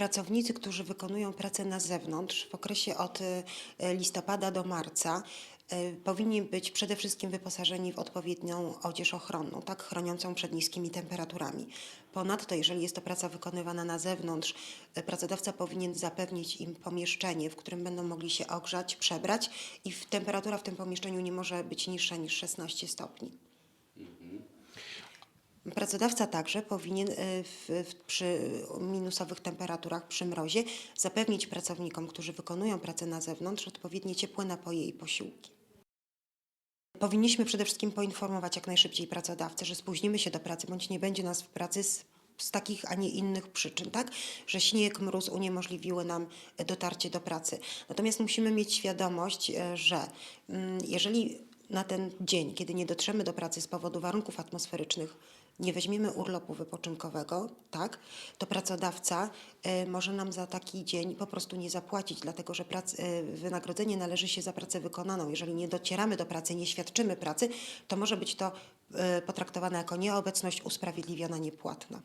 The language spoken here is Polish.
pracownicy, którzy wykonują pracę na zewnątrz w okresie od y, listopada do marca y, powinni być przede wszystkim wyposażeni w odpowiednią odzież ochronną, tak chroniącą przed niskimi temperaturami. Ponadto, jeżeli jest to praca wykonywana na zewnątrz, y, pracodawca powinien zapewnić im pomieszczenie, w którym będą mogli się ogrzać, przebrać i temperatura w tym pomieszczeniu nie może być niższa niż 16 stopni. Pracodawca także powinien y, w, w, przy minusowych temperaturach, przy mrozie, zapewnić pracownikom, którzy wykonują pracę na zewnątrz, odpowiednie ciepłe napoje i posiłki. Powinniśmy przede wszystkim poinformować jak najszybciej pracodawcę, że spóźnimy się do pracy bądź nie będzie nas w pracy z, z takich, a nie innych przyczyn, tak? Że śnieg, mróz uniemożliwiły nam e, dotarcie do pracy. Natomiast musimy mieć świadomość, e, że mm, jeżeli na ten dzień, kiedy nie dotrzemy do pracy z powodu warunków atmosferycznych, nie weźmiemy urlopu wypoczynkowego, tak, to pracodawca e, może nam za taki dzień po prostu nie zapłacić, dlatego że prac, e, wynagrodzenie należy się za pracę wykonaną. Jeżeli nie docieramy do pracy, nie świadczymy pracy, to może być to e, potraktowane jako nieobecność usprawiedliwiona, niepłatna.